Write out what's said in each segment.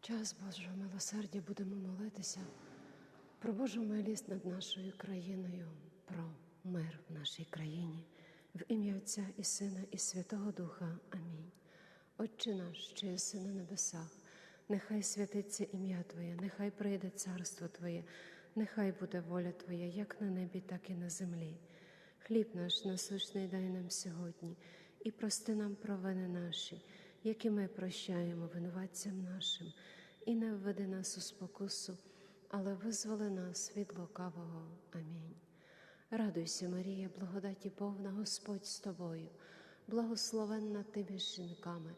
час Божого милосердя будемо молитися про Божу милість над нашою країною, про мир в нашій країні, в ім'я Отця і Сина, і Святого Духа. Амінь. Отче наш, що єси на небесах, нехай святиться ім'я Твоє, нехай прийде царство Твоє, нехай буде воля Твоя, як на небі, так і на землі. Хліб наш насущний дай нам сьогодні, і прости нам провини наші, які ми прощаємо винуватцям нашим, і не введи нас у спокусу, але визволи нас від лукавого. Амінь. Радуйся, Марія, благодаті повна Господь з тобою, благословенна ти між жінками,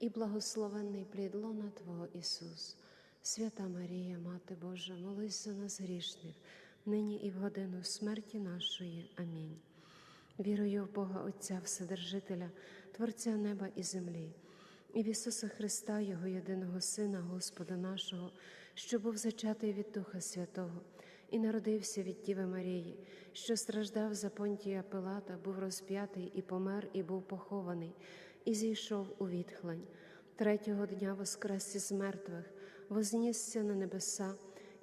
і благословенний плід лона Твого Ісус. Свята Марія, Мати Божа, молись за нас грішних, нині і в годину смерті нашої. Амінь. Вірую в Бога Отця Вседержителя, Творця неба і землі, і в Ісуса Христа, Його єдиного Сина, Господа нашого, що був зачатий від Духа Святого, і народився від Діви Марії, що страждав за понтія Пилата, був розп'ятий і помер, і був похований, і зійшов у відхлень. Третього дня воскрес із мертвих, вознісся на небеса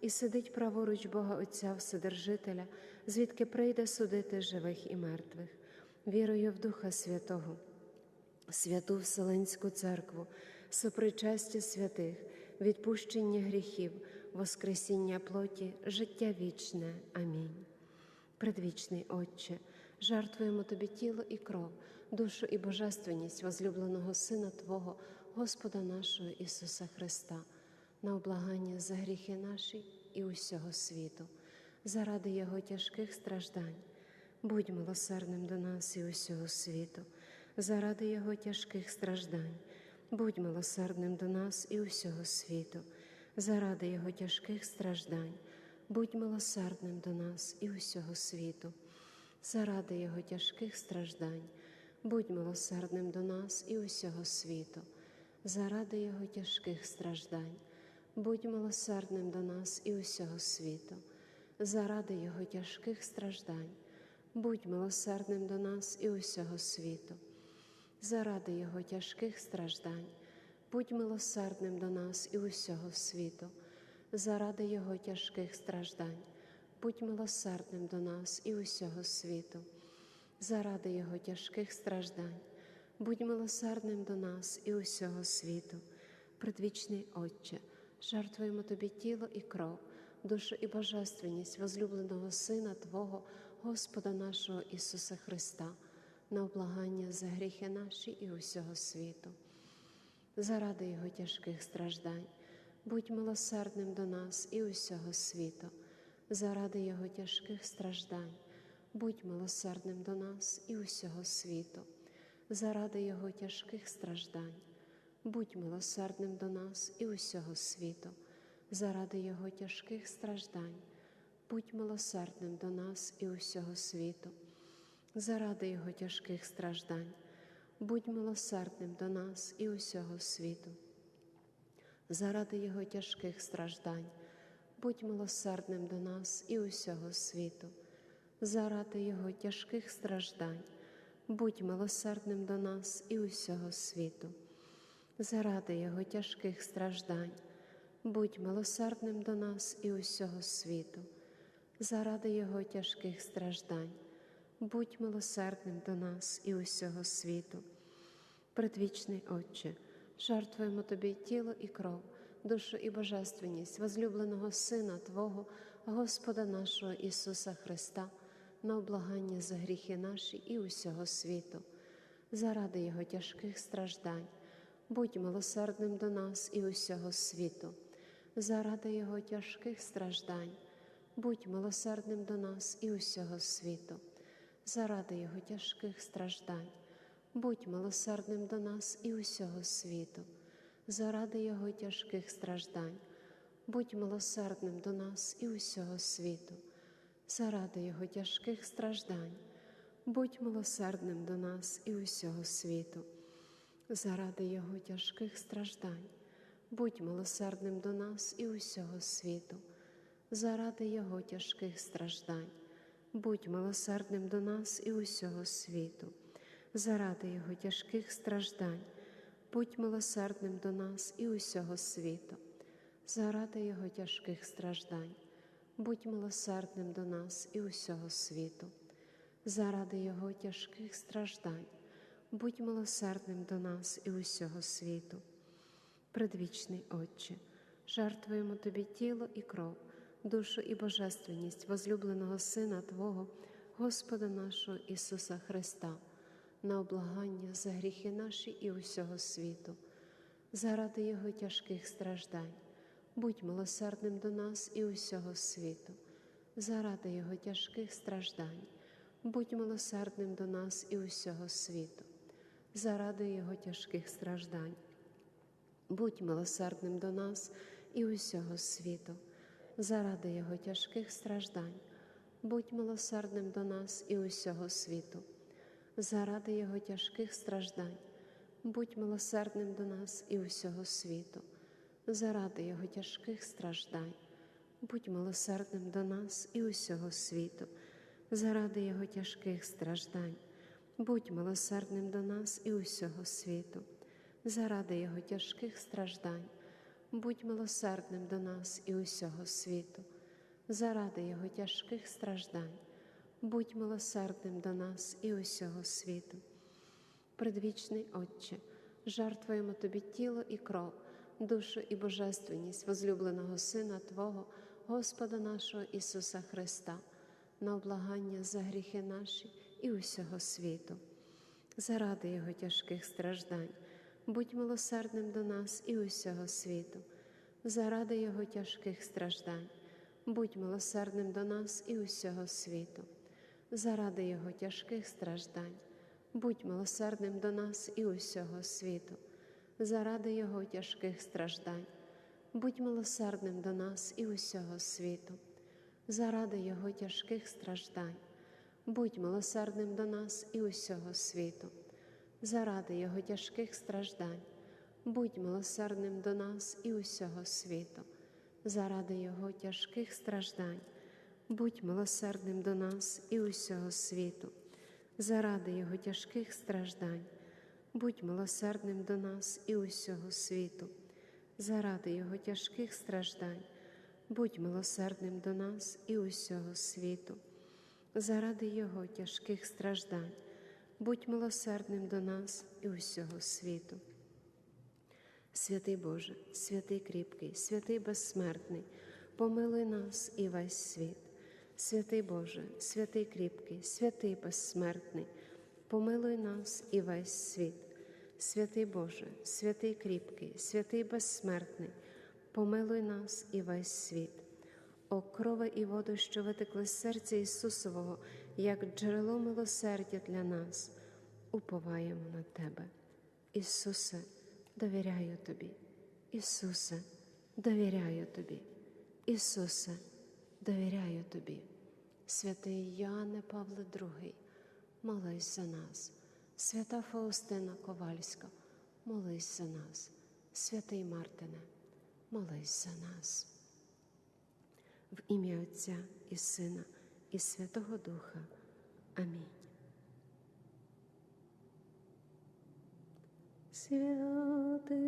і сидить праворуч Бога Отця Вседержителя, звідки прийде судити живих і мертвих. Вірую в Духа Святого, святу Вселенську церкву, сопричастя святих, відпущення гріхів, воскресіння плоті, життя вічне. Амінь. Предвічний Отче, жертвуємо Тобі тіло і кров, душу і божественність возлюбленого Сина Твого, Господа нашого Ісуса Христа, на облагання за гріхи наші і усього світу, заради Його тяжких страждань. Будь милосердним до нас і усього світу, заради Його тяжких страждань. Будь милосердним до нас і усього світу, заради Його тяжких страждань. Будь милосердним до нас і усього світу, заради Його тяжких страждань. Будь милосердним до нас і усього світу, заради Його тяжких страждань. Будь милосердним до нас і усього світу, заради Його тяжких страждань. Будь милосердним до нас і усього світу, заради Його тяжких страждань. Будь милосердним до нас і усього світу, заради Його тяжких страждань. Будь милосердним до нас і усього світу, заради Його тяжких страждань. Будь милосердним до нас і усього світу, предвічний Отче, жертвуємо Тобі тіло і кров, душу і божественність возлюбленого Сина Твого, Господа нашого Ісуса Христа, на облагання за гріхи наші і усього світу, заради Його тяжких страждань. Будь милосердним до нас і усього світу, заради Його тяжких страждань. Будь милосердним до нас і усього світу, заради Його тяжких страждань. Будь милосердним до нас і усього світу, заради Його тяжких страждань. Будь милосердним до нас і усього світу, заради Його тяжких страждань. Будь милосердним до нас і усього світу, заради Його тяжких страждань. Будь милосердним до нас і усього світу, заради Його тяжких страждань. Будь милосердним до нас і усього світу, заради Його тяжких страждань. Будь милосердним до нас і усього світу, заради Його тяжких страждань. Будь милосердним до нас і усього світу. Предвічний Отче, жертвуємо Тобі тіло і кров, душу і божественність возлюбленого Сина Твого, Господа нашого Ісуса Христа, на облагання за гріхи наші і усього світу, заради Його тяжких страждань. Будь милосердним до нас і усього світу, заради Його тяжких страждань. Будь милосердним до нас і усього світу, заради Його тяжких страждань. Будь милосердним до нас і усього світу, заради Його тяжких страждань. Будь милосердним до нас і усього світу, заради Його тяжких страждань. Будь милосердним до нас і усього світу, заради Його тяжких страждань. Будь милосердним до нас і усього світу, заради Його тяжких страждань. Будь милосердним до нас і усього світу заради Його тяжких страждань, будь милосердним до нас і усього світу, заради Його тяжких страждань, будь милосердним до нас і усього світу, заради Його тяжких страждань, будь милосердним до нас і усього світу. Предвічний Отче, жертвуємо Тобі тіло і кров, душу і божественність возлюбленого Сина Твого, Господа нашого Ісуса Христа, на облагання за гріхи наші і усього світу, заради Його тяжких страждань, будь милосердним до нас і усього світу, заради Його тяжких страждань, будь милосердним до нас і усього світу, заради Його тяжких страждань. Будь милосердним до нас і усього світу, заради Його тяжких страждань, будь милосердним до нас і усього світу, заради Його тяжких страждань, будь милосердним до нас і усього світу, заради Його тяжких страждань, будь милосердним до нас і усього світу, заради Його тяжких страждань, будь милосердним до нас і усього світу. Заради Його тяжких страждань, будь милосердним до нас і усього світу, заради Його тяжких страждань, будь милосердним до нас і усього світу. Предвічний Отче, жертвуємо Тобі тіло і кров, душу і божественність возлюбленого Сина Твого, Господа нашого Ісуса Христа, на облагання за гріхи наші і усього світу, заради Його тяжких страждань будь милосердним до нас і усього світу, заради Його тяжких страждань, будь милосердним до нас і усього світу, заради Його тяжких страждань, будь милосердним до нас і усього світу, заради Його тяжких страждань, будь милосердним до нас і усього світу, заради Його тяжких страждань, будь милосердним до нас і усього світу заради Його тяжких страждань, будь милосердним до нас і усього світу, заради Його тяжких страждань, будь милосердним до нас і усього світу, заради Його тяжких страждань, будь милосердним до нас і усього світу, заради Його тяжких страждань, будь милосердним до нас і усього світу, заради Його тяжких страждань будь милосердним до нас і усього світу. Святий Боже, святий кріпкий, святий безсмертний, помилуй нас і весь світ. Святий Боже, святий кріпкий, святий безсмертний, помилуй нас і весь світ. Святий Боже, святий кріпкий, святий безсмертний, помилуй нас і весь світ. О крови і воду, що витекли з серця Ісусового, як джерело милосердя для нас, уповаємо на Тебе. Ісусе, довіряю Тобі, Ісусе, довіряю Тобі, Ісусе, довіряю Тобі, святий Яне Павле II, молись за нас, свята Фаустина Ковальська, молись за нас, святий Мартине, молись за нас. В ім'я Отця і Сина, і Святого Духа. Амінь. Святий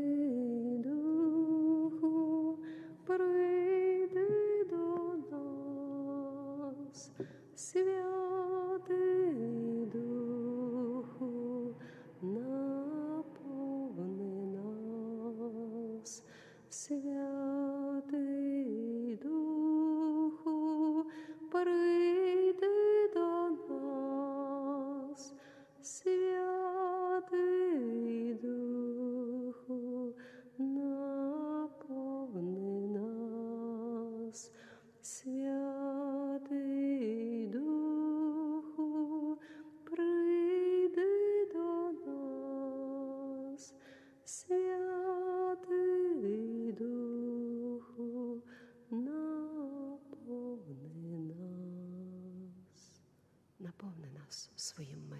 Духу, прийди до нас, святий Духу, наповни нас, святий святий Духу, прийди нас, святий Духу, наповни нас, наповни нас своїм.